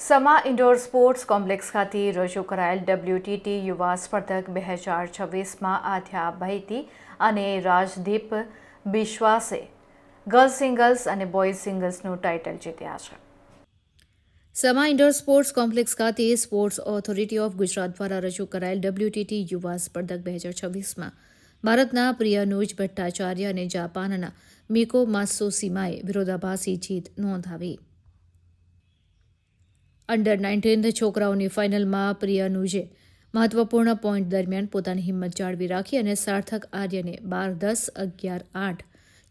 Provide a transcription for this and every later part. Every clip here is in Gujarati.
સમા ઇન્ડોર સ્પોર્ટ્સ કોમ્પ્લેક્સ ખાતે રજૂ કરાયેલ ડબ્લ્યુટીટી યુવા સ્પર્ધક બે હજાર છવ્વીસમાં આધ્યા ભૈતી અને રાજદીપ બિશ્વાસે ગર્લ્સ સિંગલ્સ અને બોયઝ સિંગલ્સનું ટાઇટલ જીત્યા છે. સમા ઇન્ડોર સ્પોર્ટ્સ કોમ્પ્લેક્સ ખાતે સ્પોર્ટ્સ ઓથોરિટી ઓફ ગુજરાત દ્વારા રજૂ કરાયેલ ડબ્લ્યુટીટી યુવા સ્પર્ધક બે હજાર છવ્વીસમાં ભારતના પ્રિયાનુજ ભટ્ટાચાર્ય અને જાપાનના મિકો માસોસીમાએ વિરોધાભાસી જીત નોંધાવી. અંડર નાઇન્ટીન છોકરાઓની ફાઇનલમાં પ્રિયાનુજે મહત્વપૂર્ણ પોઈન્ટ દરમિયાન પોતાની હિંમત જાળવી રાખી અને સાર્થક આર્યને બાર દસ અગિયાર આઠ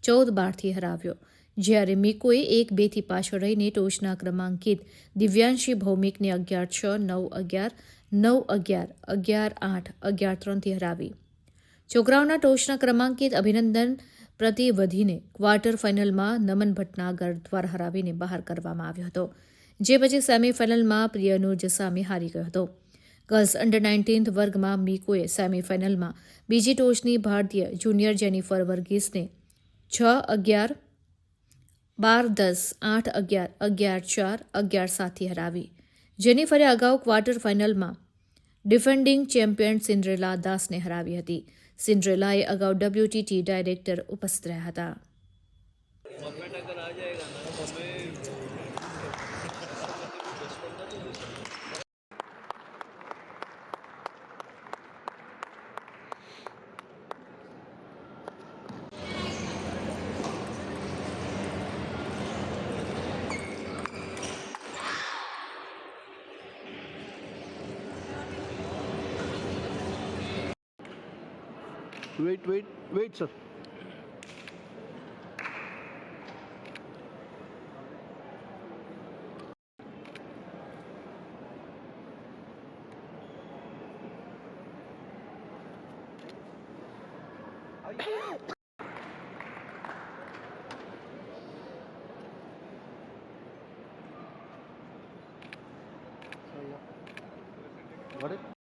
ચૌદ બારથી હરાવ્યો. જ્યારે મિકોએ એક બેથી પાછળ રહીને ટોચના ક્રમાંકિત દિવ્યાંશી ભૌમિકને અગિયાર છ નવ અગિયાર નવ અગિયાર અગિયાર આઠ અગિયાર ત્રણથી હરાવી. છોકરાઓના ટોચના ક્રમાંકિત અભિનંદન પ્રતિ વધીને ક્વાર્ટર ફાઇનલમાં નમન ભટનાગર દ્વારા હરાવીને બહાર કરવામાં આવ્યો હતો. જે પછી સેમીફાઇનલમાં પ્રિયનુજ સામે હારી ગયો હતો. ગર્લ્સ અંડર નાઇન્ટીન્થ વર્ગમાં મીકોએ સેમીફાઇનલમાં બીજી ટોચની ભારતીય જુનિયર જેનિફર વર્ગીસને છ અગિયાર બાર દસ આઠ અગિયાર અગિયાર ચાર અગિયાર સાતથી હરાવી. જેનિફરે અગાઉ ક્વાર્ટર ફાઇનલમાં ડિફેન્ડિંગ ચેમ્પિયન સિન્ડ્રેલા દાસને હરાવી હતી. સિન્ડ્રેલાએ અગાઉ ડબ્લ્યુટીટી ડાયરેક્ટર ઉપસ્થિત રહ્યા હતા. Wait, wait, wait, sir. Got it?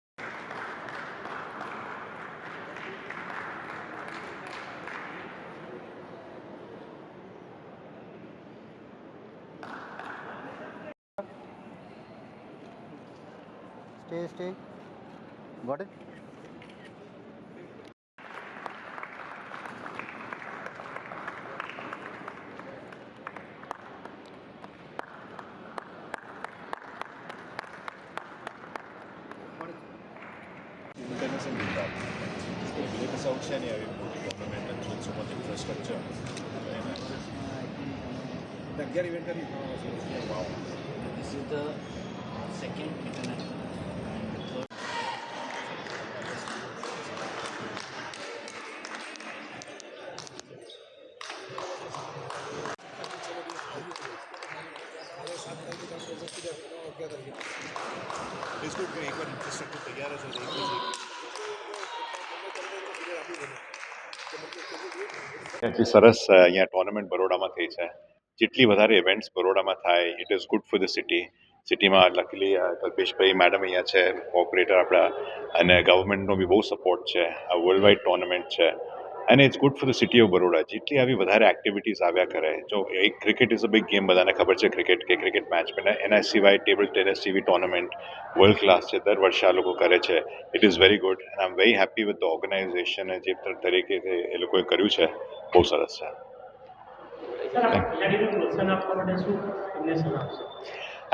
Stay, stay. Got it? Government and so much infrastructure. Nice. Wow. This is the second international It's good કે એકવાર infrastructure તૈયાર હશે એટલી સરસ અહીંયા ટુર્નામેન્ટ બરોડામાં થઈ છે જેટલી વધારે ઇવેન્ટ્સ બરોડામાં થાય it is good for the city સિટીમાં લકીલી કલ્પેશભાઈ મેડમ અહીંયા છે કોઓપરેટર આપણા અને ગવર્મેન્ટનો બી બહુ સપોર્ટ છે આ વર્લ્ડ વાઇડ ટુર્નામેન્ટ છે અને it's good for the city of Baroda જેટલી આવી વધારે એક્ટિવિટીઝ આવ્યા કરે જો એક cricket is a big game બધાને ખબર છે ક્રિકેટ કે ક્રિકેટ મેચ પણ એના સિવાય ટેબલ ટેનિસ જેવી ટુર્નામેન્ટ વર્લ્ડ ક્લાસ છે દર વર્ષે આ લોકો કરે છે it is very good and I am very happy with the organisation જે તરીકે એ લોકોએ કર્યું છે બહુ સરસ છે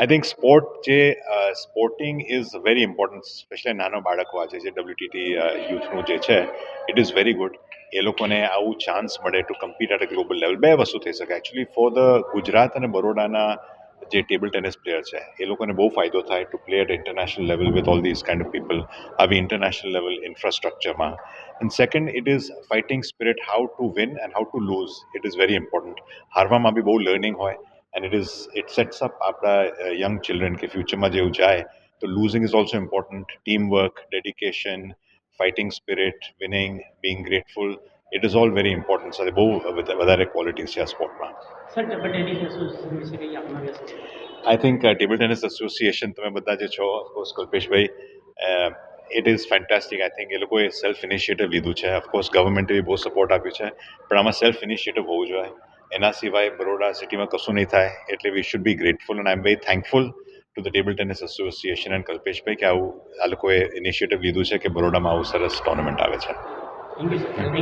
આઈ થિંક સ્પોર્ટ જે sporting is very important specially નાનો બાળકો આજે જે ડબ્લ્યુટીટી યુથનું જે છે ઇટ ઇઝ વેરી ગુડ એ લોકોને આવું ચાન્સ મળે to compete at a global level બે વસ્તુ થઈ શકે. એકચ્યુઅલી ફોર ધ ગુજરાત અને બરોડાના જે ટેબલ ટેનિસ પ્લેયર છે, એ લોકોને બહુ ફાયદો થાય to play at international level with all these kind of people આવી international level ઇન્ફ્રાસ્ટ્રક્ચરમાં and second it is fighting spirit how to win and how to lose it is very important હારવામાં બી બહુ લર્નિંગ હોય. And it is it sets up આપણા યંગ ચિલ્ડ્રન કે ફ્યુચરમાં જેવું જાય તો losing is also important team work dedication fighting spirit winning being grateful it is all very important સાથે બહુ વધારે ક્વોલિટીઝ છે આ સ્પોર્ટમાં I think table tennis association તમે બધા જે છો of course Kalpeshbhai it is fantastic I think એ લોકોએ સેલ્ફ ઇનિશિયેટિવ લીધું છે. ઓફકોર્સ ગવર્મેન્ટે બી બહુ સપોર્ટ આપ્યું છે. પણ આમાં સેલ્ફ ઇનિશિયેટિવ હોવું જોઈએ. એના સિવાય બરોડા સિટીમાં કશું નહીં થાય, એટલે we should be grateful and I am very thankful to the table tennis association and Kalpeshbhai કે આવું આ લોકોએ ઇનિશિયેટિવ લીધું છે કે બરોડામાં આવું સરસ ટુર્નામેન્ટ આવે છે.